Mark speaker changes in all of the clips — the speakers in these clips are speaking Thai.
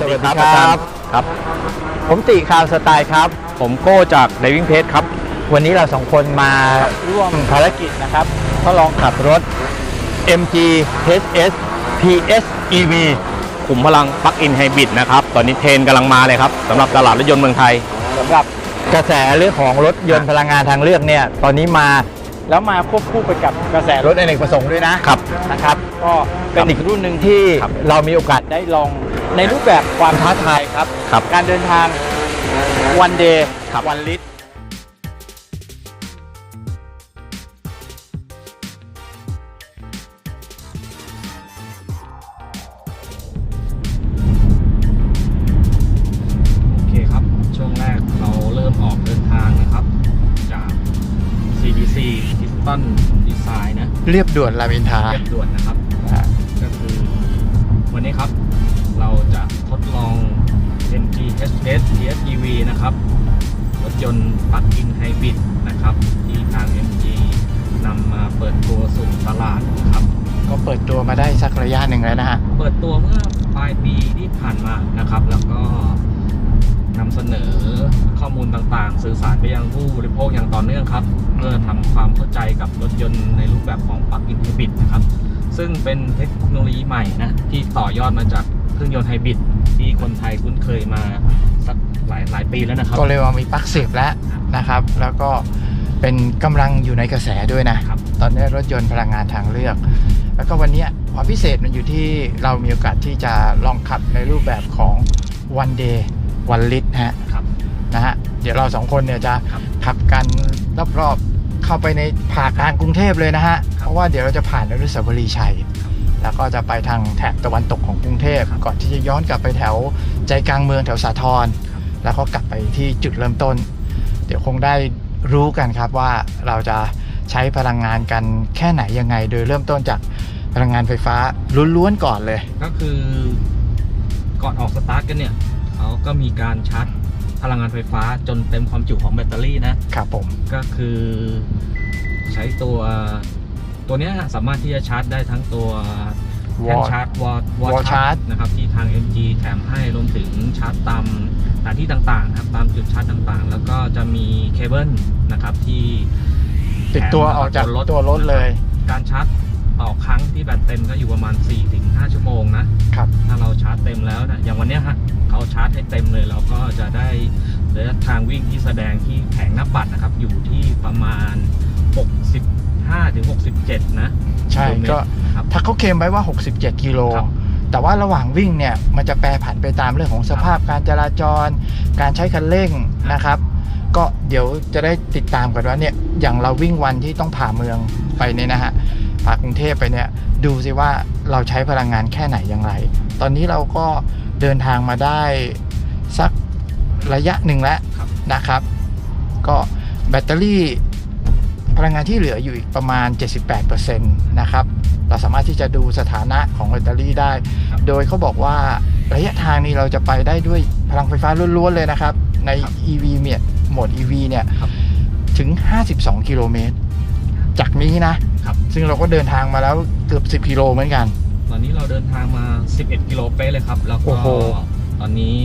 Speaker 1: สวัสดี
Speaker 2: อา
Speaker 1: ค
Speaker 2: จา
Speaker 1: รับ
Speaker 2: ย์ครับ
Speaker 1: ผมติข่าวสไตล์ครับ
Speaker 2: ผมโก้จาก Diving Page ครับ
Speaker 1: วันนี้เราสองคนมาร่วมภารกิจนะครับทดลองขับรถ MG HS PS EV
Speaker 2: ขุมพลังปลั๊กอินไฮบริดนะครับ ตอนนี้เทรนด์กำลังมาเลยครับสำหรับตลาดรถยนต์เมืองไทย
Speaker 1: สำหรับกระแสเรื่องของรถยนต์พลังงานทางเลือกเนี่ย ตอนนี้มาแล้วมาควบคู่ไปกับกระแสรถอเนกประสงค์ด้วยนะครับนะครับ ก็เป็นอีกรุ่นหนึ่งที่
Speaker 2: ครับ
Speaker 1: เรามีโอกาสได้ลอง ในรูปแบบความท้าทายครับ
Speaker 2: ครับ
Speaker 1: การเดินทางวันเดย์วันลิต
Speaker 2: โอเคครับ ช่วงแรกเราเริ่มออกเดินทางนะครับ จาก CBC Piston Design นะ
Speaker 1: เรียบด่วนรามอินทรา
Speaker 2: เรียบด่วนนะครับ MG HS PHEV นะครับ รถยนต์ปลั๊กอินไฮบริดนะครับ ที่ทาง MG นำมาเปิดตัวสู่ตลาดนะครับ
Speaker 1: ก็เปิดตัวมาได้สักระยะหนึ่งแล้วนะฮะ
Speaker 2: เปิดตัวเมื่อปลายปีที่ผ่านมานะครับ แล้วก็นำเสนอข้อมูลต่างๆ สื่อสารไปยังผู้บริโภคอย่างต่อเนื่องครับ เพื่อทำความเข้าใจกับรถยนต์ในรูปแบบของปลั๊กอินไฮบริดนะครับ ซึ่งเป็นเทคโนโลยีใหม่นะที่ต่อยอดมาจากเครื่องยนต์ไฮบริดที่คนไทยคุ้นเคยมาสัก หลายหลายปีแล้วนะครับ
Speaker 1: ก็เรียกว่ามีปลั๊กเสียบแล้วนะครับ แล้วก็เป็นกำลังอยู่ในกระแสด้วยนะ
Speaker 2: ครับ
Speaker 1: ตอนนี้รถยนต์พลังงานทางเลือก แล้วก็วันเนี้ยความพิเศษมันอยู่ที่เรามีโอกาสที่จะลองขับในรูปแบบของ one day one lit ฮะ
Speaker 2: ครับ
Speaker 1: นะฮะเดี๋ยวเราสองคนเนี่ยจะ
Speaker 2: ครับ
Speaker 1: ขับกันรอบๆเข้าไปในผ่ากลางกรุงเทพเลยนะฮะ เพราะว่าเดี๋ยวเราจะผ่านอนุสาวรีย์ชัย แล้วก็จะไปทางแถบตะวันตกของกรุงเทพก่อนที่จะย้อนกลับไปแถวใจกลางเมืองแถวสาทร แล้วก็กลับไปที่จุดเริ่มต้น เดี๋ยวคงได้รู้กันครับว่าเราจะใช้พลังงานกันแค่ไหนยังไง โดยเริ่มต้นจากพลังงานไฟฟ้าล้วนๆก่อนเลย
Speaker 2: ก็คือก่อนออกสตาร์ทกันเนี่ยเขาก็มีการชาร์จพลังงานไฟฟ้าจนเต็มความจุของแบตเตอรี่นะ
Speaker 1: ครับผม
Speaker 2: ก็คือใช้ตัวตัวเนี้ยสามารถที่จะชาร์จได้ทั้งตัวแท่น
Speaker 1: Wall
Speaker 2: ชาร์จวอล
Speaker 1: Wall charge
Speaker 2: นะครับที่ทาง MG แถมให้รวมถึงชาร์จตาม สถานที่ต่างๆนะครับตามจุดชาร์จต่างๆ แล้วก็จะมีเคเบิลนะครับที่
Speaker 1: ติดตัวออกจาก
Speaker 2: แถม
Speaker 1: ตัวรถเลย
Speaker 2: การชาร์จต่อครั้งที่แบตเต็มก็อยู่ประมาณ 4-5 ชั่วโมงนะ
Speaker 1: ครับ
Speaker 2: ถ้าเราชาร์จเต็มแล้วนะอย่างวันเนี้ยฮะเขาชาร์จให้เต็มเลยเราก็จะได้ระยะทางวิ่งที่แสดงที่แผงหน้าปัดนะครับ อยู่ที่ประมาณ 65ถึง67 นะ
Speaker 1: ใช่
Speaker 2: กิโลเมตร
Speaker 1: ก็
Speaker 2: ครับ
Speaker 1: ถ้าเขาเคลมไว้ว่า 67 กิโล
Speaker 2: ครับ
Speaker 1: แต่ว่าระหว่างวิ่งเนี่ยมันจะแปรผันไปตามเรื่องของสภาพการจราจร การใช้คันเร่งนะครับ ก็เดี๋ยวจะได้ติดตามกันว่าเนี่ยอย่างเราวิ่งวันที่ต้องผ่าเมืองไปเนี่ยนะฮะผ่ากรุงเทพไปเนี่ยดูสิว่าเราใช้พลังงานแค่ไหนอย่างไร ตอนนี้เราก็เดินทางมาได้สักระยะหนึ่งแล้วนะครับ ก็แบตเตอรี่พลังงานที่เหลืออยู่อีกประมาณ 78%นะครับ เราสามารถที่จะดูสถานะของแบตเตอรี่ได้
Speaker 2: ครับ
Speaker 1: โดยเขาบอกว่าระยะทางนี้เราจะไปได้ด้วยพลังไฟฟ้าล้วนๆเลยนะครับ ใน
Speaker 2: ครับ
Speaker 1: EV เนี่ยโหมด EV เนี่ย
Speaker 2: ครับ
Speaker 1: ถึง 52 กิโลเมตร จากนี้นะ
Speaker 2: ครับ
Speaker 1: ซึ่งเราก็เดินทางมาแล้วเกือบ 10 กิโลเหมือนกัน
Speaker 2: ตอนนี้เราเดินทางมา 11 กิโลเป๊ะเลยครับ แล้ว
Speaker 1: โอ้
Speaker 2: ก็
Speaker 1: โห
Speaker 2: ตอนนี้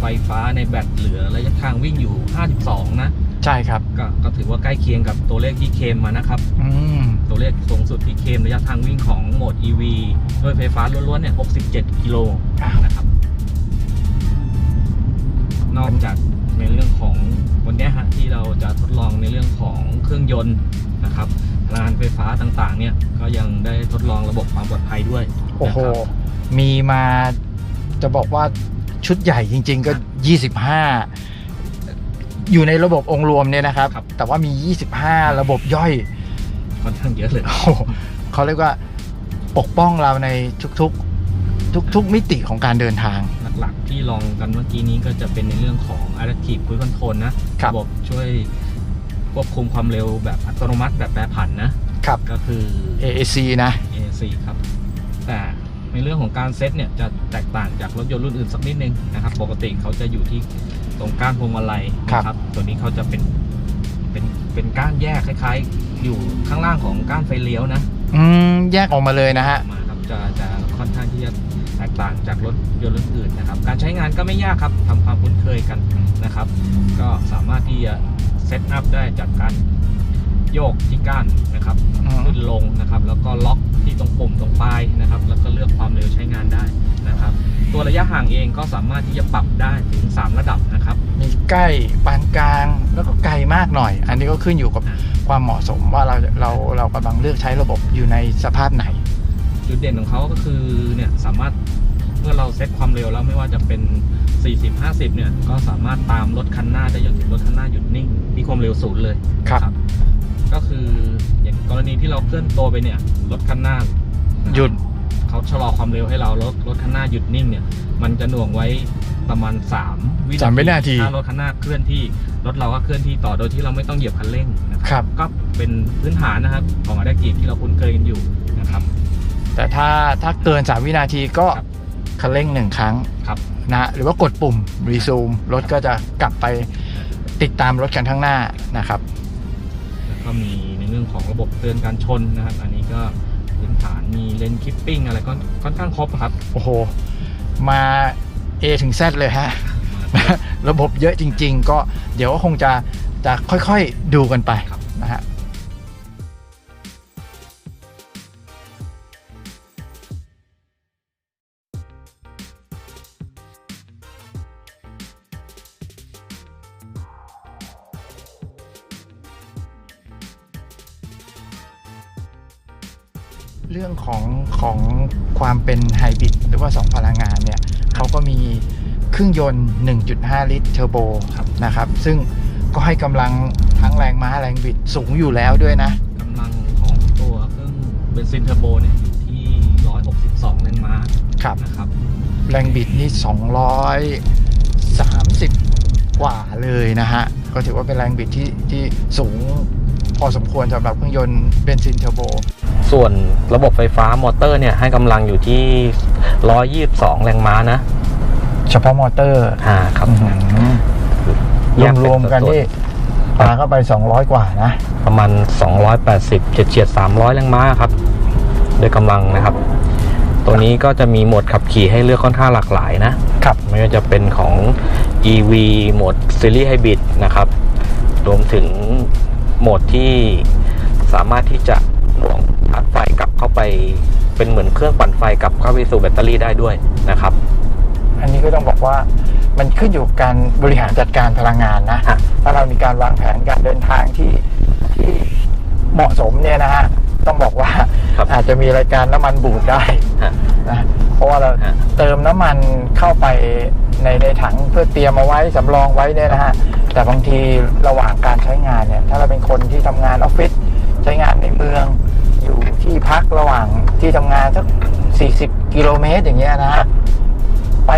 Speaker 2: ไฟฟ้าในแบตเหลือระยะทางวิ่งอยู่ 52 นะ
Speaker 1: ใช่ครับ
Speaker 2: ก็ก็ถือว่าใกล้เคียงกับตัวเลขที่เคลมมานะครับ
Speaker 1: อืม
Speaker 2: ตัวเลขสูงสุดที่เคลมระยะทางวิ่งของโหมด EV ด้วยไฟฟ้าล้วนๆเนี่ย 67 กิโล
Speaker 1: อ้าว
Speaker 2: นะครับ นอกจากในเรื่องของวันเนี้ยฮะที่เราจะทดลองในเรื่องของเครื่องยนต์นะครับพลังงานไฟฟ้าต่างๆ เนี่ยก็ยังได้ทดลองระบบความปลอดภัยด้วย
Speaker 1: โอ้โห
Speaker 2: นะครับ
Speaker 1: มีมาจะบอกว่าชุดใหญ่จริง ๆ ก็ 25 อยู่ในระบบองค์รวมเนี่ยนะครับ
Speaker 2: ครับ
Speaker 1: แต่ว่ามี 25 ระบบย่อย
Speaker 2: ค่อนข้างเยอะเลย
Speaker 1: โอ้โหเขาเรียกว่าปกป้องเราในทุกๆ ทุกๆ มิติของการเดินทาง
Speaker 2: หลักๆ ที่ลองกันเมื่อกี้นี้ก็จะเป็นในเรื่องของ Adaptive Cruise Control นะ ครับ ระบบช่วยควบคุมความเร็วแบบอัตโนมัติแบบแปรผันนะ
Speaker 1: ครับ
Speaker 2: ก็คือ
Speaker 1: AAC นะ
Speaker 2: AC ครับ แต่ในเรื่องของการเซตเนี่ยจะแตกต่างจากรถยนต์รุ่นอื่นสักนิดนึงนะครับ ปกติเขาจะอยู่ที่ตรงก้านพวงมาลัยนะครับ ตัวนี้เขาจะเป็นเป็นเป็นก้านแยกคล้ายๆ อยู่ข้างล่างของก้านไฟเลี้ยวนะ
Speaker 1: อืมแยกออกมาเลยนะฮะ
Speaker 2: มาครับจะจะค่อนข้างที่จะแตกต่างจากรถยนต์รุ่นอื่นนะครับ การใช้งานก็ไม่ยากครับทำความคุ้นเคยกันนะครับ ก็สามารถที่จะเซตอัพได้จากการโยกที่ก้านนะครับ
Speaker 1: อืม
Speaker 2: ขึ้นลงนะครับ แล้วก็ล็อกที่ตรงปุ่มตรงปลายนะครับ แล้วก็เลือกความเร็วใช้งานได้นะครับ ตัวระยะห่างเองก็สามารถที่จะปรับได้ถึง 3 ระดับนะครับ
Speaker 1: มีใกล้ปานกลาง แล้วก็ไกลมากหน่อย อันนี้ก็ขึ้นอยู่กับความเหมาะสมว่าเราเราเรากำลังเลือกใช้ระบบอยู่ในสภาพไหน
Speaker 2: จุดเด่นของเขาก็คือเนี่ยสามารถเมื่อเราเซตความเร็วแล้วไม่ว่าจะเป็น 40 50 เนี่ย ก็สามารถตามรถคันหน้าได้จนถึงรถคันหน้าหยุดนิ่ง มีความเร็วศูนย์เลย
Speaker 1: ครับ
Speaker 2: นะก็คืออย่างกรณีที่เราเคลื่อนตัวไปเนี่ยรถคันหน้านะครับ
Speaker 1: หยุด
Speaker 2: เขาชะลอความเร็วให้เรารถรถคันหน้าหยุดนิ่งเนี่ย มันจะหน่วงไว้ประมาณ 3 วิ
Speaker 1: สามวินาที
Speaker 2: ถ้ารถคันหน้าเคลื่อนที่รถเราก็เคลื่อนที่ต่อโดยที่เราไม่ต้องเหยียบคันเร่งนะค
Speaker 1: ครั
Speaker 2: รับก็เป็นพื้นฐานนะครับของอะแดปทีฟที่เราคุ้นเคยกันอยู่นะครับ
Speaker 1: แต่ถ้าถ้าเกิน 3 วินาทีก็
Speaker 2: ครับ
Speaker 1: คันเร่งหนึ่งครั้ง
Speaker 2: ครับ
Speaker 1: นะฮะหรือว่ากดปุ่มรีซูมรถก็จะกลับไปติดตามรถคันข้างหน้านะครับ
Speaker 2: แล้วก็มีในเรื่องของระบบเตือนการชนนะครับ อันนี้ก็พื้น ฐานมีเลนคิปปิ้งอะไรก็ค่อนข้างครบครับ
Speaker 1: โอ้โห มา A ถึง Z เลยฮะ ระบบเยอะจริง ๆ ก็เดี๋ยวก็คงจะจะค่อยๆดูกันไป
Speaker 2: ครับ
Speaker 1: นะฮะ ของของความเป็นไฮบริดหรือว่า 2 พลังงานเนี่ยเขาก็มีเครื่องยนต์ 1.5 ลิตรเทอร์โบ
Speaker 2: ครับ
Speaker 1: นะครับ ซึ่งก็ให้กำลังทั้งแรงม้าแรงบิดสูงอยู่แล้วด้วยนะ
Speaker 2: กำลังของตัวเครื่องเบนซินเทอร์โบเนี่ยอยู่ที่ 162 แรงม้า
Speaker 1: ครับ
Speaker 2: นะครับ
Speaker 1: แรงบิดนี่ 230 กว่าเลยนะฮะ ก็ถือว่าเป็นแรงบิดที่ที่สูง พอสมควรสำหรับเครื่องยนต์เบนซินเทอร์โบ
Speaker 2: ส่วนระบบไฟฟ้ามอเตอร์เนี่ยให้กำลังอยู่ที่ 122 แรงม้านะ
Speaker 1: เฉพาะมอเตอร์
Speaker 2: อ่าครับแยก
Speaker 1: ร
Speaker 2: เป็น
Speaker 1: วมๆกัน
Speaker 2: ส่วนๆ
Speaker 1: นี่ปาเข้าไป 200 กว่านะ
Speaker 2: ประมาณ 280เฉียดๆ300 แรงม้าครับ โดยกำลังนะครับ ตัวนี้ก็จะมีโหมดขับขี่ให้เลือกค่อนข้างหลากหลายนะ
Speaker 1: ครับ
Speaker 2: ไม่ว่าจะเป็นของ EV โหมดซีรีส์ไฮบริดนะครับ รวมถึง โหมดที่สามารถที่จะหน่วงชาร์จไฟกลับเข้าไป เป็นเหมือนเครื่องปั่นไฟกลับเข้าไปสู่แบตเตอรี่ได้ด้วยนะครับ
Speaker 1: อันนี้ก็ต้องบอกว่ามันขึ้นอยู่กับการบริหารจัดการพลังงานนะ
Speaker 2: ฮะ
Speaker 1: ถ้าเรามีการวางแผนการเดินทางที่ที่เหมาะสมเนี่ยนะฮะ ต้องบอกว่า
Speaker 2: ครับ
Speaker 1: อาจจะมีรายการน้ำมันบูดได้
Speaker 2: ฮะ
Speaker 1: นะเพราะว่าเรา
Speaker 2: ฮะ
Speaker 1: เติมน้ำมันเข้าไปในในถังเพื่อเตรียมเอาไว้สำรองไว้เนี่ยนะฮะแต่บางทีระหว่างการใช้งานเนี่ยถ้าเราเป็นคนที่ทำงานออฟฟิศใช้งานในเมือง อยู่ที่พักระหว่างที่ทำงานสัก40 กิโลเมตรอย่างเงี้ยนะฮะไป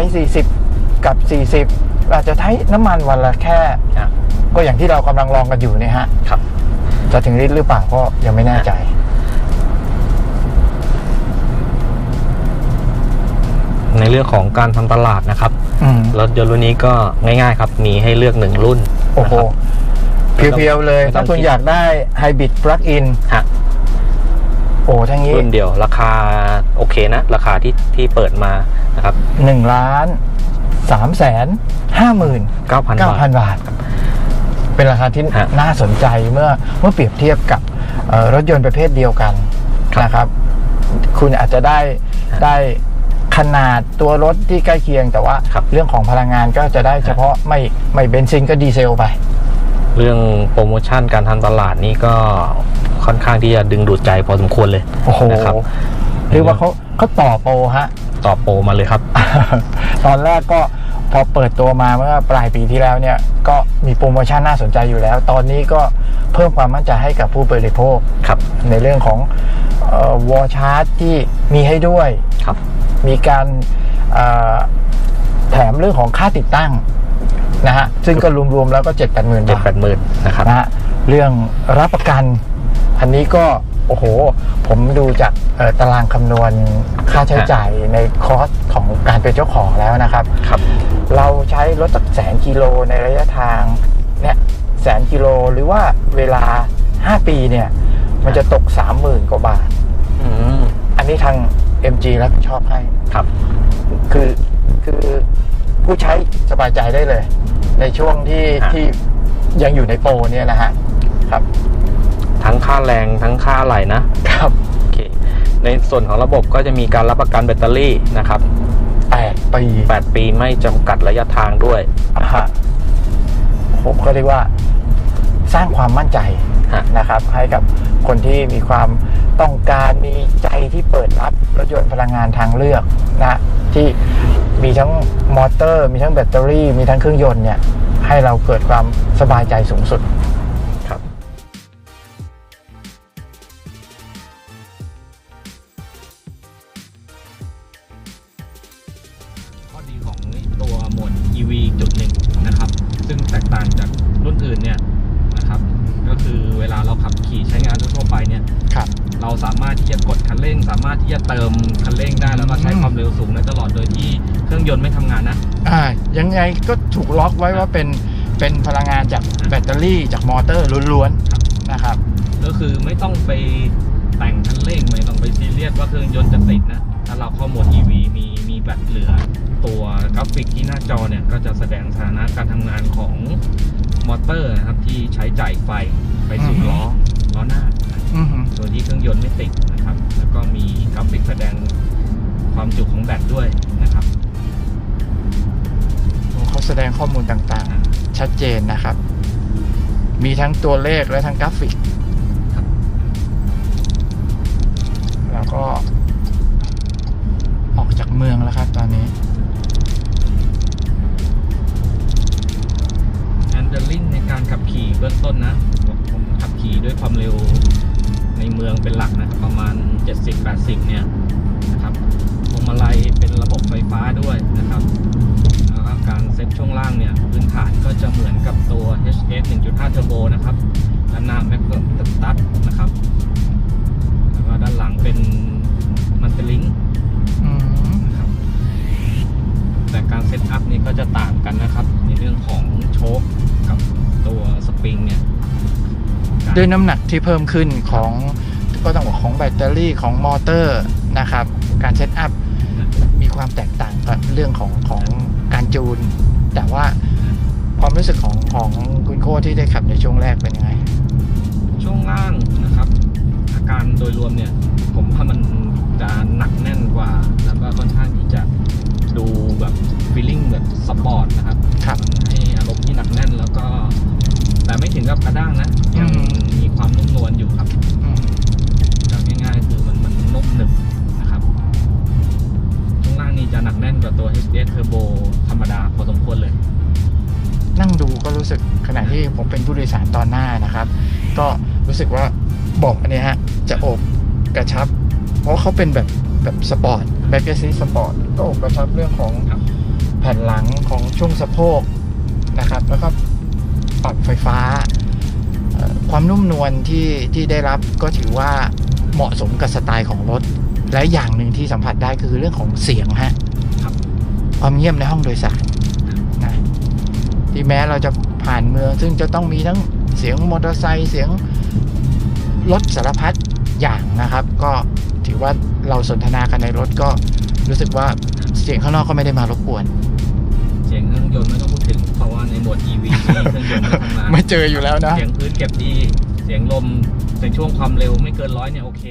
Speaker 1: 40 กับ 40 อาจจะใช้น้ำมันวันละแค่
Speaker 2: ฮะ
Speaker 1: ก็อย่างที่เรากำลังลองกันอยู่เนี่ยฮะ
Speaker 2: ครับ
Speaker 1: จะถึงลิตรหรือเปล่าก็ยังไม่แน่ใจ
Speaker 2: ในเรื่องของการทำตลาดนะครับ
Speaker 1: อืม
Speaker 2: รถยนต์รุ่นนี้ก็ง่ายๆครับ มีให้เลือกหนึ่งรุ่น
Speaker 1: โอ้โห
Speaker 2: นะครับ
Speaker 1: เพียวๆเลย
Speaker 2: ไม่ต้
Speaker 1: ถ้า
Speaker 2: อง
Speaker 1: คุณ
Speaker 2: คิด
Speaker 1: อยากได้ไฮบริดปลั๊กอิน
Speaker 2: ฮะ
Speaker 1: โอ้ทั้งนี้
Speaker 2: รุ่นเดียว ราคาโอเคนะ ราคาที่ที่เปิดมานะครับ
Speaker 1: หนึ่งล้านสามแสนห้าหมื่น
Speaker 2: 9,000
Speaker 1: เก้า
Speaker 2: บา
Speaker 1: พั
Speaker 2: ท
Speaker 1: นบาท เป็นราคาที่
Speaker 2: ฮะ
Speaker 1: น่าสนใจเมื่อเมื่อเปรียบเทียบกับเอ่อรถยนต์ประเภทเดียวกัน
Speaker 2: ครับ
Speaker 1: นะครับ คุณอาจจะได้
Speaker 2: ฮะ
Speaker 1: ได้ ขนาดตัวรถที่ใกล้เคียงแต่ว่า
Speaker 2: ครับ
Speaker 1: เรื่องของพลังงานก็จะได้เฉพาะไม่ไม่เบนซินก็ดีเซลไป
Speaker 2: เรื่องโปรโมชั่นการทำตลาดนี่ก็ค่อนข้างที่จะดึงดูดใจพอสมควรเลย
Speaker 1: โอ้โห
Speaker 2: นะครับ
Speaker 1: เรียกว่าเขาเขาต่อโปรฮะ
Speaker 2: ต่อโปรมาเลยครับ
Speaker 1: ตอนแรกก็พอเปิดตัวมาเมื่อปลายปีที่แล้วเนี่ย ก็มีโปรโมชั่นน่าสนใจอยู่แล้ว ตอนนี้ก็เพิ่มความมั่นใจให้กับผู้บริโภค
Speaker 2: ครับ
Speaker 1: ในเรื่องของวอลชาร์จที่มีให้ด้วย
Speaker 2: ครับ
Speaker 1: มีการเอ่อแถมเรื่องของค่าติดตั้งนะฮะซึ่งก็รวมๆแล้วก็เจ็ดแปดหมื่น
Speaker 2: เจ็ด
Speaker 1: บา
Speaker 2: แป
Speaker 1: ท
Speaker 2: ดหมื่นนะครับ
Speaker 1: นะฮะเรื่องรับประกัน อันนี้ก็โอ้โห ผมดูจากเอ่อตารางคำนวณค่าใช้จ่ายในคอสของการเป็นเจ้าของแล้วนะครับ
Speaker 2: ครับ
Speaker 1: เราใช้รถสักแสนกิโลในระยะทางเนี่ยแสนกิโลหรือว่าเวลา 5 ปีเนี่ย มันจะตก 30,000 กว่าบาท
Speaker 2: อืม
Speaker 1: อันนี้ทาง MG รับผิดชอบให้
Speaker 2: ครับ
Speaker 1: คือคือผู้ใช้สบายใจได้เลย ในช่วงที่
Speaker 2: ฮะ
Speaker 1: ที่ยังอยู่ในโปรเนี่ยนะฮะ ครับ
Speaker 2: ทั้งค่าแรงทั้งค่าอะไหล่นะ
Speaker 1: ครับ
Speaker 2: โอเคในส่วนของระบบก็จะมีการรับประกันแบตเตอรี่นะครับ
Speaker 1: แปดปี
Speaker 2: 8ปีไม่จำกัดระยะทางด้วย
Speaker 1: อะฮะผมก็เรียกว่าสร้างความมั่นใจ
Speaker 2: ฮะ
Speaker 1: นะครับ ให้กับคนที่มีความ ต้องการมีใจที่เปิดรับรถยนต์พลังงานทางเลือกนะที่มีทั้งมอเตอร์ มีทั้งแบตเตอรี่ มีทั้งเครื่องยนต์เนี่ยให้เราเกิดความสบายใจสูงสุด
Speaker 2: ไว้ว่าเป็
Speaker 1: นเป็นพลังงานจากแบตเตอรี่จากมอเตอร์ล้วนๆนะครับ
Speaker 2: ก็คือไม่ต้องไปแต่งคันเร่งไม่ต้องไปซีเรียสว่าเครื่องยนต์จะติดนะถ้าเราเข้าโหมด EV มีมีแบตเหลือ ตัวกราฟิกที่หน้าจอเนี่ย ก็จะแสดงสถานะการทำงานของมอเตอร์นะครับ ที่ใช้จ่ายไฟไปสู่
Speaker 1: อือฮึ
Speaker 2: ล้อล้อหน้านะ
Speaker 1: อือหือ
Speaker 2: โดยที่เครื่องยนต์ไม่ติดนะครับ แล้วก็มีกราฟิกแสดงความจุของแบตด้วยนะครับ
Speaker 1: เขา แสดงข้อมูลต่างๆ ชัดเจนนะครับ มีทั้งตัวเลขและทั้งกราฟิก แล้วก็ออกจากเมืองแล้วครับตอนนี้
Speaker 2: แอนเดอร์ลิงในการขับขี่เบื้องต้นนะ ผมขับขี่ด้วยความเร็วในเมืองเป็นหลักนะประมาณ 70-80 เนี่ยนะครับพวงมาลัยเป็นระบบไฟฟ้าด้วยนะครับ การเซ็ตช่วงล่างเนี่ยพื้นฐานก็จะเหมือนกับตัว HS 1.5 Turbo นะครับด้านหน้าแม็กซ์สตัดนะครับแล้วก็ด้านหลังเป็นมันเตลิงนะครับแต่การเซตอัพนี่ก็จะต่างกันนะครับ ในเรื่องของโชคกับตัวสปริงเนี่ย
Speaker 1: ด้วยน้ำหนักที่เพิ่มขึ้นของก็ต้องบอกของแบตเตอรี่ของมอเตอร์นะครับ การเซตอัพมีความแตกต่างกับเรื่องของของ จูน แต่ว่าความรู้สึกของของคุณโค้ที่ได้ขับในช่วงแรกเป็นยังไง
Speaker 2: ช่วงล่างนะครับ อาการโดยรวมเนี่ย ผมว่ามันจะหนักแน่นกว่า แล้วก็ค่อนข้างที่จะดูแบบฟีลลิ่งแบบสปอร์ตนะครับ
Speaker 1: ครับ
Speaker 2: ให้อารมณ์ที่หนักแน่นแล้วก็ แต่ไม่ถึงกับกระด้างนะยัง
Speaker 1: อืม
Speaker 2: มีความนุ่มนวลอยู่ครับ จะหนักแน่นกว่าตัว HS Turbo ธรรมดาพอสมควรเลย
Speaker 1: นั่งดูก็รู้สึกขณะที่ผมเป็นผู้โดยสารตอนหน้านะครับ ก็รู้สึกว่าเบอกอันเนี้ยฮะ จะโอบกระชับ เพราะเขาเป็นแบบแบบสปอร์ตแบ็กเกซีสปอร์ตก็โอบกระชับเรื่องของ
Speaker 2: ครับ
Speaker 1: แผ่นหลังของช่วงสะโพกนะครับ แล้วก็ปรับไฟฟ้าเอ่อความนุ่มนวลที่ที่ได้รับก็ถือว่าเหมาะสมกับสไตล์ของรถ และอย่างหนึ่งที่สัมผัสได้คือเรื่องของเสียงฮะ
Speaker 2: ครับ
Speaker 1: ความเงียบในห้องโดยสารนะที่แม้เราจะผ่านเมือง ซึ่งจะต้องมีทั้งเสียงมอเตอร์ไซค์เสียงรถสารพัดอย่างนะครับ ก็ถือว่าเราสนทนากันในรถก็รู้สึกว่าเสียงข้างนอกก็ไม่ได้มารบกวน
Speaker 2: เสียงเครื่องยนต์ไม่ต้องพูดถึงเพราะว่าในโหมด EV นี่เครื่องยนต์ไม่ทำงาน
Speaker 1: ไม่เจออยู่แล้วนะ
Speaker 2: เสียงพื้นเก็บดี เสียงลมในช่วงความเร็วไม่เกินร้อยเนี่ยโอเค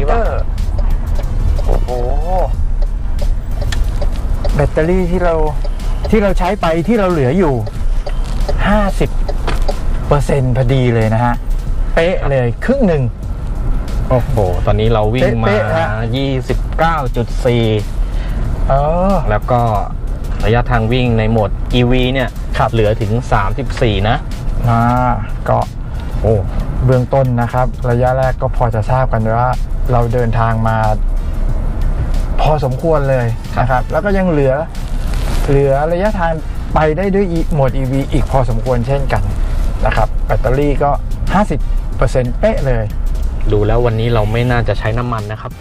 Speaker 1: นนี่ว่าโอ้โห แบตเตอรี่ที่เราที่เราใช้ไปที่เราเหลืออยู่ 50เปอร์เซ็นต์พอดีเลยนะฮะ เป๊ะเลยครึ่งหนึ่ง
Speaker 2: โอ้โห ตอนนี้เราวิ่งมา
Speaker 1: เป๊ะๆฮะ
Speaker 2: 29.4
Speaker 1: เออ
Speaker 2: แล้วก็ระยะทางวิ่งในโหมด EV เนี่ย
Speaker 1: ครับ
Speaker 2: เหลือถึง 34 นะ
Speaker 1: มาก็ โอ้ เบื้องต้นนะครับ ระยะแรกก็พอจะทราบกันว่า เราเดินทางมา พอสมควรเลยนะครับ แล้วก็ยังเหลือเหลือระยะทางไปได้ด้วยโหมด EV อีกพอสมควรเช่นกันนะครับ แบตเตอรี่ก็ 50%เป๊ะเลย
Speaker 2: ดูแล้ววันนี้เราไม่น่าจะใช้น้ำมันนะครับ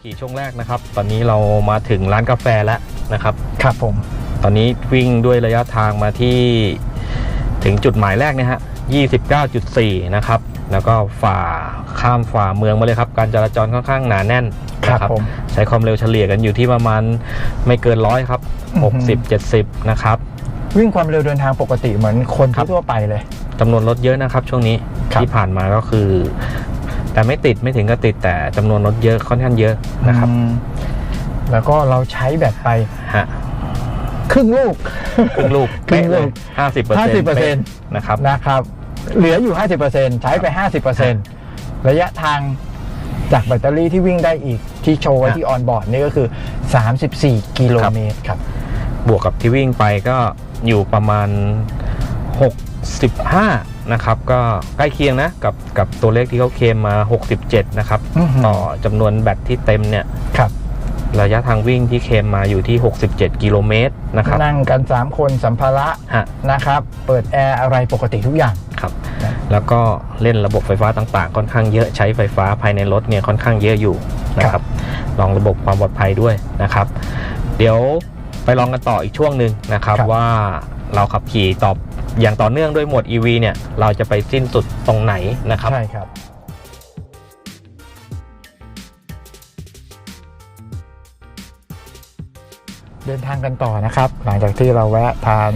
Speaker 2: ขี่ช่วงแรกนะครับ ตอนนี้เรามาถึงร้านกาแฟแล้วนะครับ
Speaker 1: ครับผม
Speaker 2: ตอนนี้วิ่งด้วยระยะทางมาที่ถึงจุดหมายแรกเนี่ยฮะ 29.4 นะครับ แล้วก็ฝ่าข้ามฝ่าเมืองมาเลยครับ การจราจรค่อนข้างหนาแน่น
Speaker 1: ครับ
Speaker 2: นะ
Speaker 1: ผม
Speaker 2: ใช้ความเร็วเฉลี่ยกันอยู่ที่ประมาณไม่เกินร้อยครับ
Speaker 1: อือฮึ
Speaker 2: 60 70 นะครับ
Speaker 1: วิ่งความเร็วเดินทางปกติเหมือนคน
Speaker 2: ครับ
Speaker 1: ทั่วๆไปเลย
Speaker 2: จำนวนรถเยอะนะครับ ช่วงนี้
Speaker 1: ครับ
Speaker 2: ที่ผ่านมาก็คือ แต่ไม่ติดไม่ถึงกับติดแต่จำนวนรถเยอะค่อนข้างเยอะนะครับ
Speaker 1: อืมแล้วก็เราใช้แบตไป
Speaker 2: ฮะ
Speaker 1: ครึ่งลูก
Speaker 2: ครึ่งลูก
Speaker 1: ครึ่งลูก
Speaker 2: ห้าสิบเปอร์เซ็นต์
Speaker 1: 50%
Speaker 2: นะครับ
Speaker 1: นะครับ เหลืออยู่50%ใช้ไป50%ระยะทางจากแบตเตอรี่ที่วิ่งได้อีกที่โชว์ไว้
Speaker 2: ฮะ
Speaker 1: ที่ออนบอร์ดนี่ก็คือ 34 กิโลเมตรครับ
Speaker 2: บวกกับที่วิ่งไปก็อยู่ประมาณ 65 นะครับ ก็ใกล้เคียงนะกับกับตัวเลขที่เขาเคลมมา 67 นะครับ
Speaker 1: อื้อหือ
Speaker 2: ต่อจำนวนแบตที่เต็มเนี่ย
Speaker 1: ครับ
Speaker 2: ระยะทางวิ่งที่เคลมมาอยู่ที่ 67 กิโลเมตรนะครับ
Speaker 1: นั่งกัน 3 คนสัมภาระ
Speaker 2: ฮะ
Speaker 1: นะครับ เปิดแอร์อะไรปกติทุกอย่าง
Speaker 2: ครับ
Speaker 1: นะ
Speaker 2: แล้วก็เล่นระบบไฟฟ้าต่างๆ ค่อนข้างเยอะใช้ไฟฟ้าภายในรถเนี่ยค่อนข้างเยอะอยู่นะครับลองระบบความปลอดภัยด้วยนะครับ เดี๋ยวไปลองกันต่ออีกช่วงหนึ่งนะครับ
Speaker 1: ครับ
Speaker 2: ว่าเราขับขี่ตอบอย่างต่อเนื่องด้วยโหมด EV เนี่ยเราจะไปสิ้นสุดตรงไหนนะครับ
Speaker 1: ใช่ครับ เดินทางกันต่อนะครับ หลังจากที่เราแวะทาน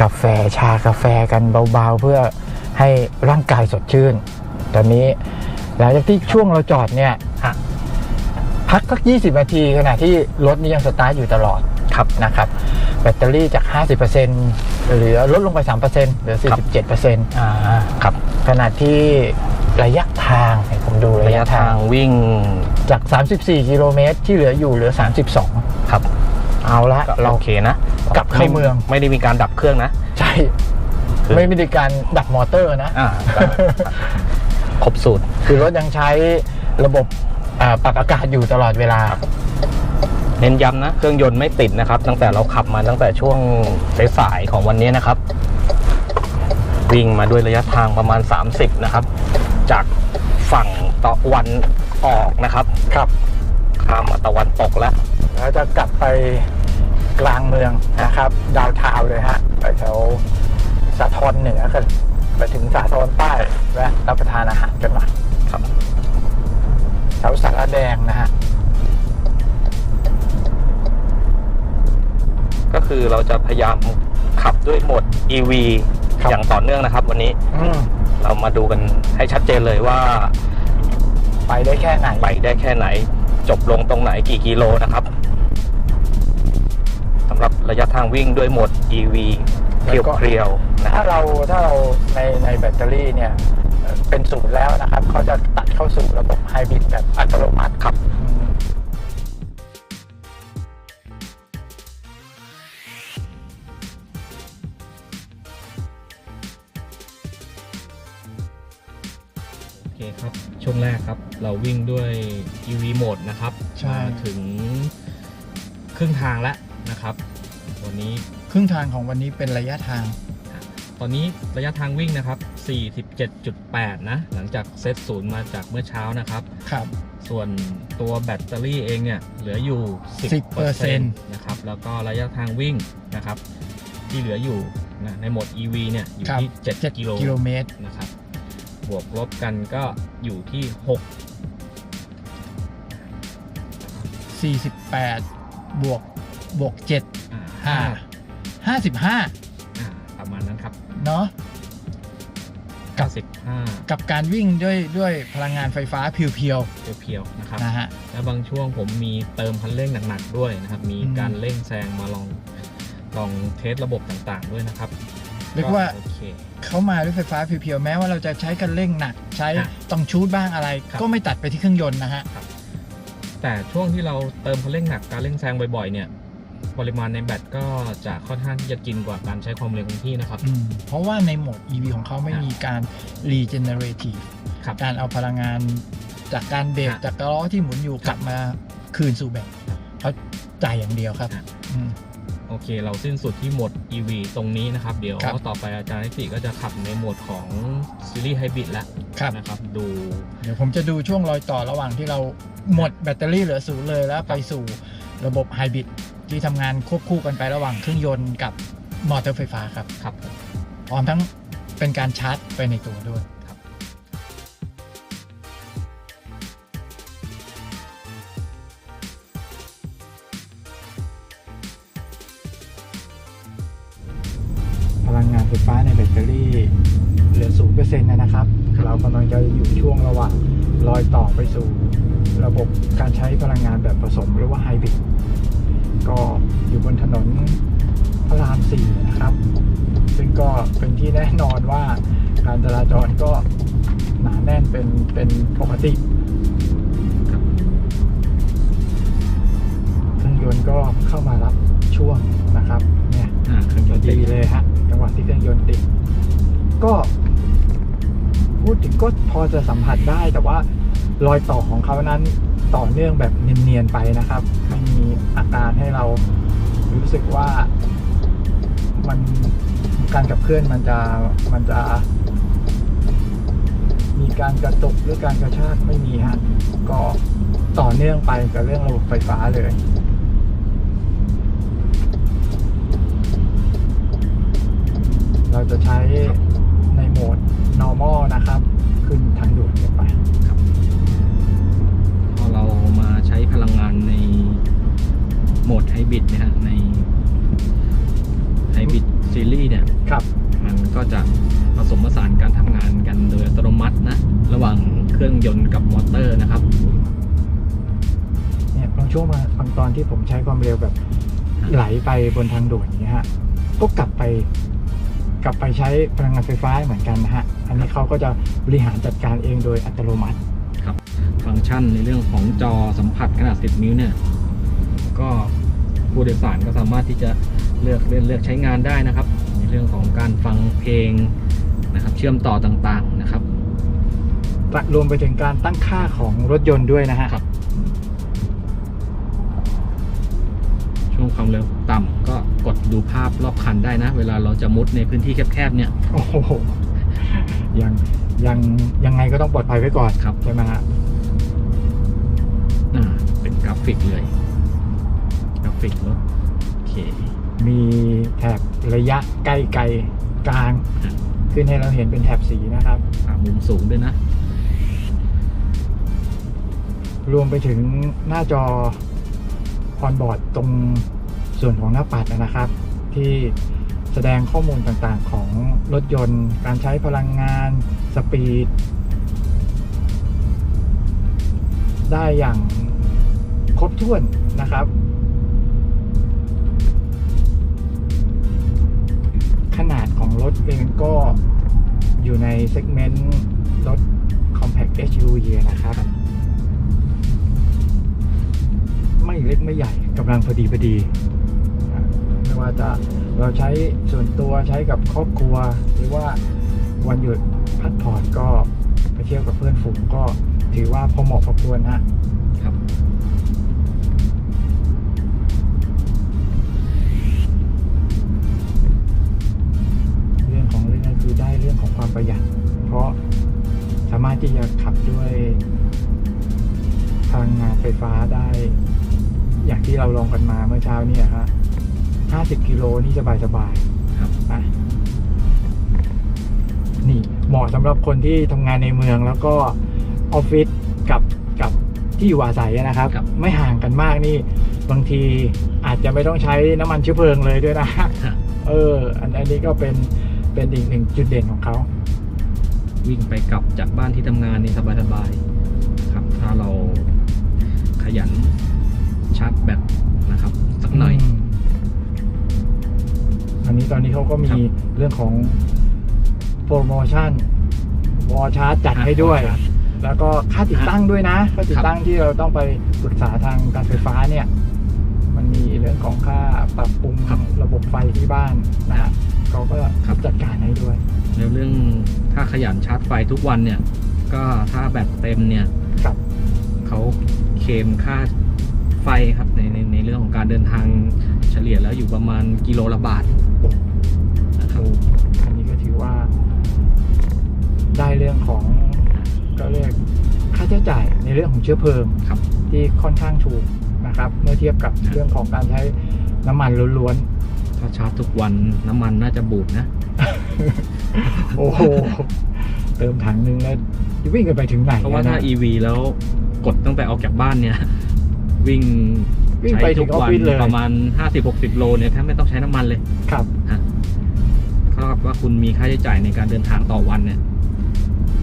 Speaker 1: กาแฟชากาแฟกันเบาๆ เพื่อให้ร่างกายสดชื่น ตอนนี้หลังจากที่ช่วงเราจอดเนี่ย
Speaker 2: ฮะ
Speaker 1: พักสัก 20 นาทีขณะที่รถนี้ยังสตาร์ทอยู่ตลอด
Speaker 2: ครับ
Speaker 1: นะครับ แบตเตอรี่จาก 50%เหลือลดลงไป 3%เหลือ
Speaker 2: ครับ
Speaker 1: 47%อ่า
Speaker 2: ครับ
Speaker 1: ขณะที่ระยะทางให้ผมดู
Speaker 2: ระ
Speaker 1: ระ
Speaker 2: ยะ
Speaker 1: ยะ
Speaker 2: ทา
Speaker 1: ทางง
Speaker 2: วิ่ง
Speaker 1: จาก 34 กิโลเมตรที่เหลืออยู่เหลือ 32
Speaker 2: ครับ
Speaker 1: เอาละ
Speaker 2: ก็
Speaker 1: เรา
Speaker 2: โอเคนะ
Speaker 1: กลับเข้าเมือง
Speaker 2: ไม่ได้มีการดับเครื่องนะ
Speaker 1: ใช่
Speaker 2: คือ
Speaker 1: ไม่มีการดับมอเตอร์นะ
Speaker 2: อ่าก็ครบสูตร
Speaker 1: คือรถยังใช้ระบบอ่าปรับอากาศอยู่ตลอดเวลา
Speaker 2: เน้นย้ำนะ เครื่องยนต์ไม่ติดนะครับ ตั้งแต่เราขับมาตั้งแต่ช่วงสายๆของวันนี้นะครับ วิ่งมาด้วยระยะทางประมาณ 30 นะครับ จากฝั่งตะวัน ออกนะครับ
Speaker 1: ครับ
Speaker 2: ข้ามมาตะวันตกแล้ว
Speaker 1: แล้วจะกลับไปกลางเมืองนะครับ ดาวน์ทาวน์เลยฮะไปแถวสาทรเหนือกันไปถึงสาทรใต้แวะรับประทานอาหารกันหน่อย
Speaker 2: ครับ
Speaker 1: แถวสารแดงนะฮะ
Speaker 2: ก็คือเราจะพยายามขับด้วยโหมด EV
Speaker 1: ครับ
Speaker 2: อย่างต่อเนื่องนะครับ วันนี้
Speaker 1: อืม
Speaker 2: เรามาดูกันให้ชัดเจนเลยว่า
Speaker 1: ไปได้แค่ไหน
Speaker 2: ไปได้แค่ไหน จบลงตรงไหนกี่กิโลนะครับสำหรับระยะทางวิ่งด้วยโหมด EV เรี
Speaker 1: ยวก็
Speaker 2: พียวๆนะ
Speaker 1: ถ้าเราถ้าเราในในแบตเตอรี่เนี่ยเอ่อเป็นศูนย์แล้วนะครับเขาจะตัดเข้าสู่ระบบไฮบริดแบบอัตโนมัติ
Speaker 2: ครับ เคครับ ช่วงแรกครับ เราวิ่งด้วย EV โหมดนะครับ
Speaker 1: ใช่
Speaker 2: มาถึงครึ่งทางแล้วนะครับ วันนี้
Speaker 1: ครึ่งทางของวันนี้เป็นระยะทาง
Speaker 2: ตอนนี้ระยะทางวิ่งนะครับ 47.8 นะ หลังจากเซตศูนย์มาจากเมื่อเช้านะครับ
Speaker 1: ครับ
Speaker 2: ส่วนตัวแบตเตอรี่เองเนี่ย เหลืออยู่ 10%นะครับ แล้วก็ระยะทางวิ่งนะครับ ที่เหลืออยู่นะในโหมด EV เนี่ย อยู่
Speaker 1: ครับ
Speaker 2: ที่7
Speaker 1: 7
Speaker 2: กิโล
Speaker 1: กิโลเมตร
Speaker 2: นะครับ บวกลบกันก็อยู่ที่
Speaker 1: 48 บวกบวก7
Speaker 2: 6อ่า
Speaker 1: 5 55
Speaker 2: อ่าประมาณนั้นครับ
Speaker 1: เนาะกับ
Speaker 2: 95
Speaker 1: กับการวิ่งด้วยด้วยพลังงานไฟฟ้าเพียว
Speaker 2: เพียวๆนะครับ
Speaker 1: ๆนะฮะ
Speaker 2: แล้วบางช่วงผมมีเติมคันเร่งหนักๆด้วยนะครับ มี
Speaker 1: อืม
Speaker 2: การเร่งแซงมาลองลองเทสระบบต่างๆด้วยนะครับ
Speaker 1: เรียกว่า
Speaker 2: โอเค
Speaker 1: เขามาด้วยไฟฟ้าเพียวๆแม้ว่าเราจะใช้กันเร่งหนัก ใช้
Speaker 2: ครับ
Speaker 1: ต้องชูดบ้างอะไร
Speaker 2: ครับ
Speaker 1: ก็ไม่ตัดไปที่เครื่องยนต์นะฮะ
Speaker 2: แต่ช่วงที่เราเติมคันเร่งหนักการเร่งแซงบ่อยๆ เนี่ยปริมาณในแบตก็จะค่อนข้างที่จะกินกว่าการใช้ความเร็วคงที่นะครับ
Speaker 1: อืมเพราะว่าในโหมด EV ของเขาไม่
Speaker 2: ครับ
Speaker 1: มีการ regenerative
Speaker 2: ครับ
Speaker 1: การเอาพลังงานจากการเบรก
Speaker 2: ครับ
Speaker 1: จากล้อที่หมุนอยู่กลับมาคืนสู่แบต
Speaker 2: ครับ
Speaker 1: เขาจ่ายอย่างเดียวครับ
Speaker 2: ครับ
Speaker 1: อืม
Speaker 2: โอโอเค เราสิ้นสุดที่โหมด EV ตรงนี้นะครับ เดี๋ยว
Speaker 1: ครับ
Speaker 2: ต่อไปอาจารย์นิติก็จะขับในโหมดของซีรีส์ไฮบริดแล้ว
Speaker 1: ครับ
Speaker 2: นะครับ ดู
Speaker 1: เดี๋ยวผมจะดูช่วงรอยต่อระหว่างที่เราหมดแบตเตอรี่เหลือศูนย์เลยแล้วไปสู่ระบบไฮบริดที่ทำงานควบคู่กันไประหว่างเครื่องยนต์กับมอเตอร์ไฟฟ้าครับ
Speaker 2: ครับ
Speaker 1: พร้อมทั้งเป็นการชาร์จไปในตัวด้วย ช้พลังงานแบบผสมหรือว่าไฮบริดก็อยู่บนถนนพระรามสี่นะครับ ซึ่งก็เป็นที่แน่นอนว่าการจราจรก็หนาแน่นเป็นเป็นปกติเครื่องยนต์ก็เข้ามารับช่วงนะครับเนี่ย
Speaker 2: อ่าเครื่องยนต์
Speaker 1: ดี
Speaker 2: ติด
Speaker 1: เลยฮะจังหวะที่เครื่องยนต์ติดก็ พูดถึงก็พอจะสัมผัสได้แต่ว่า รอยต่อของเขานั้นต่อเนื่องแบบเนียนๆไปนะครับไม่มีอาการให้เรารู้สึกว่ามันการกับเคลื่อนมันจะมันจะ มีการกระตุกหรือการกระชากไม่มีฮะก็ต่อเนื่องไปกับเรื่องระบบไฟฟ้าเลยเราจะใช้ในโหมด normal นะครับ ขึ้นทางด่วนกันไป
Speaker 2: พลังงานในโหมดไฮบริดนะฮะในไฮบริดซีรีส์เนี่ย
Speaker 1: ครับ
Speaker 2: มันก็จะผสมผสานการทำงานกันโดยอัตโนมัตินะ ระหว่างเครื่องยนต์กับมอเตอร์นะครับ
Speaker 1: เนี่ยบางช่วงมาบางตอนที่ผมใช้ความเร็วแบบ ไหลไปบนทางด่วนอย่างเงี้ยฮะก็กลับไป กลับไปใช้พลังงานไฟฟ้าเหมือนกันนะฮะ อันนี้เขาก็จะบริหารจัดการเองโดยอัตโนมัติ
Speaker 2: ฟังก์ชันในเรื่องของจอสัมผัสขนาด 10 นิ้วเนี่ย ก็ผู้โดยสารก็สามารถที่จะเลือกเลือกเลือกใช้งานได้นะครับ ในเรื่องของการฟังเพลงนะครับ เชื่อมต่อต่างๆนะครับ
Speaker 1: รวมไปถึงการตั้งค่าของรถยนต์ด้วยนะฮะ
Speaker 2: ครับ ช่วงความเร็วต่ำก็กดดูภาพรอบคันได้นะ เวลาเราจะมุดในพื้นที่แคบๆเนี่ย
Speaker 1: โอ้โหยัง ยังยังไงก็ต้องปลอดภัยไว้ก่อน
Speaker 2: ครับ
Speaker 1: ใช่ไหมฮะ
Speaker 2: อ่าเป็นกราฟิกเลย กราฟิกรถโอเค
Speaker 1: มีแถบระยะใกล้ไกลกลาง
Speaker 2: ครับ
Speaker 1: ขึ้นให้เราเห็นเป็นแถบสีนะครับ
Speaker 2: อ่ามุมสูงด้วยนะ
Speaker 1: รวมไปถึงหน้าจอออนบอร์ดตรงส่วนของหน้าปัดนะครับ ที่ แสดงข้อมูลต่างๆของรถยนต์ การใช้พลังงาน สปีด ได้อย่างครบถ้วนนะครับ ขนาดของรถเองก็อยู่ในเซกเมนต์รถ Compact SUV นะครับ ไม่เล็กไม่ใหญ่กำลังพอดีพอดี ไม่ว่าจะ เราใช้ส่วนตัวใช้กับครอบครัว หรือว่าวันหยุดพักผ่อนก็ไปเที่ยวกับเพื่อนฝูงก็ถือว่าพอเหมาะพอควรฮะ
Speaker 2: ครับ
Speaker 1: เรื่องของเรื่องก็คือได้เรื่องของความประหยัด เพราะสามารถที่จะขับด้วยพลังงานไฟฟ้าได้ อย่างที่เราลองกันมาเมื่อเช้าเนี่ยฮะ 50กิโลนี่สบายสบายๆ
Speaker 2: ครับ
Speaker 1: นะนี่เหมาะสำหรับคนที่ทำงานในเมืองแล้วก็ออฟฟิศกับกับที่อยู่อาศัยนะครับ
Speaker 2: ครับ
Speaker 1: ไม่ห่างกันมากนี่บางทีอาจจะไม่ต้องใช้น้ำมันเชื้อเพลิงเลยด้วยนะ เออ อันอันนี้ก็เป็นเป็นอีกหนึ่งจุดเด่นของเขา
Speaker 2: วิ่งไปกลับจากบ้านที่ทำงานนี่สบายๆนะครับ ถ้าเราขยันชาร์จแบต
Speaker 1: อันนี้ตอนนี้เขาก็มี
Speaker 2: ครับ
Speaker 1: เรื่องของโปรโมชั่นวอชาร์จจัดให้ด้วย
Speaker 2: ครับ
Speaker 1: แล้วก็ค่าติดตั้งด้วยนะค่าติดตั้งที่เราต้องไปปรึกษาทางการไฟฟ้าเนี่ย มันมีเรื่องของค่าปรับปรุง
Speaker 2: ครับ
Speaker 1: ระบบไฟที่บ้านนะฮะเขาก็
Speaker 2: ครับ
Speaker 1: จัดการให้ด้วย
Speaker 2: แล้วเรื่องถ้าขยันชาร์จไฟทุกวันเนี่ย ก็ถ้าแบตเต็มเนี่ย
Speaker 1: ครับ
Speaker 2: เขาเคลมค่าไฟครับในในในเรื่องของการเดินทางเฉลี่ยแล้วอยู่ประมาณกิโลละบาทนะ ครับ
Speaker 1: อันนี้ก็ถือว่า ได้เรื่องของก็เรียกค่าใช้จ่ายในเรื่องของเชื้อเพลิง
Speaker 2: ครับ
Speaker 1: ที่ค่อนข้างถูกนะครับ เมื่อเทียบกับเรื่องของการใช้น้ำมันล้วน
Speaker 2: ถ้าชาร์จทุกวันน้ำมันน่าจะบูดนะ
Speaker 1: ๆ โอ้โห เติมถังนึงแล้วจะวิ่งกันไปถึงไหน
Speaker 2: เพราะว่าถ้า
Speaker 1: น
Speaker 2: EV แล้วกดตั้งแต่ออกจากบ้านเนี่ย วิ่ง
Speaker 1: วิ่งไป
Speaker 2: ใช้
Speaker 1: ถึ
Speaker 2: ทุ
Speaker 1: ง
Speaker 2: ก
Speaker 1: ออฟ
Speaker 2: วัน
Speaker 1: ฟิศเลย
Speaker 2: ประมาณ 50-60 โลเนี่ยแทบไม่ต้องใช้น้ำมันเลย
Speaker 1: ครับ
Speaker 2: เท่ากับว่าคุณมีค่าใช้จ่ายในการเดินทางต่อวันเนี่ย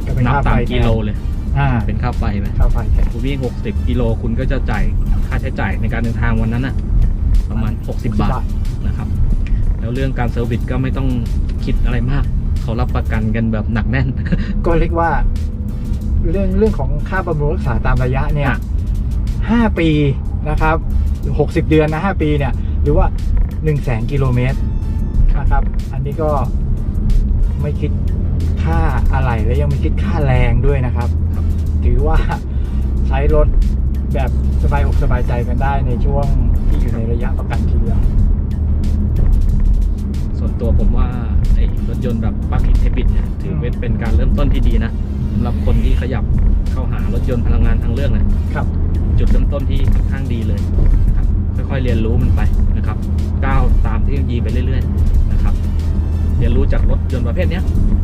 Speaker 1: ก็เป็น
Speaker 2: นับ
Speaker 1: ค่าไฟ
Speaker 2: ตาม
Speaker 1: แท
Speaker 2: กิ
Speaker 1: น
Speaker 2: โลเลย
Speaker 1: อ่า
Speaker 2: เป็นค่าไฟไหม
Speaker 1: ค่าไฟแทน
Speaker 2: คุณวิ่ง 60 กิโลคุณก็จะจ่ายค่าใช้จ่ายในการเดินทางวันนั้นน่ะ ประมาณ 60 บาทนะครับ แล้วเรื่องการเซอร์วิสก็ไม่ต้องคิดอะไรมาก เขารับประกันกันแบบหนักแน่น
Speaker 1: ก็เรียกว่า เรื่องเรื่องของค่าบำรุงรักษาตามระยะเนี่ย
Speaker 2: อะ
Speaker 1: ห้าปีนะครับ หกสิบเดือนนะห้าปีเนี่ย หรือว่าหนึ่งแสนกิโลเมตรนะครับ อันนี้ก็ไม่คิดค่าอะไรและยังไม่คิดค่าแรงด้วยนะครับ
Speaker 2: ครับ
Speaker 1: ถือว่าใช้รถแบบสบายอกสบายใจกันได้ในช่วงที่อยู่ในระยะประกันทีเดียว
Speaker 2: ส่วนตัวผมว่าไอ้รถยนต์แบบปลั๊กอินไฮบริดเนี่ยถือเป็นเป็นการเริ่มต้นที่ดีนะสำหรับคนที่ขยับเข้าหารถยนต์พลังงานทางเลือกเนี่ย
Speaker 1: ครับ
Speaker 2: จุดเริ่มต้นที่ค่อนข้างดีเลยนะ ครับค่อยๆเรียนรู้มันไปนะครับก้าวตามเทคโนโลยีไปเรื่อยๆนะครับ เรียนรู้จากรถยนต์ประเภทเนี้ย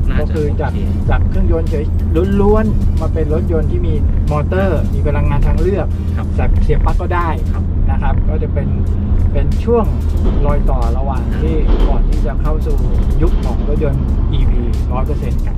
Speaker 2: น่า
Speaker 1: ก็
Speaker 2: จะ
Speaker 1: คือ
Speaker 2: โอ
Speaker 1: จาก
Speaker 2: เค
Speaker 1: จากเครื่องยนต์เฉยล้วนๆมาเป็นรถยนต์ที่มีมอเตอร์ มีพลังงานทางเลือก
Speaker 2: ครับ
Speaker 1: แต่เสียบปลั๊กก็ได้
Speaker 2: ครับ
Speaker 1: นะครับ ก็จะเป็นเป็นช่วงรอยต่อระหว่างที่ก่อนที่จะเข้าสู่ยุคของรถยนต์ EV 100%กัน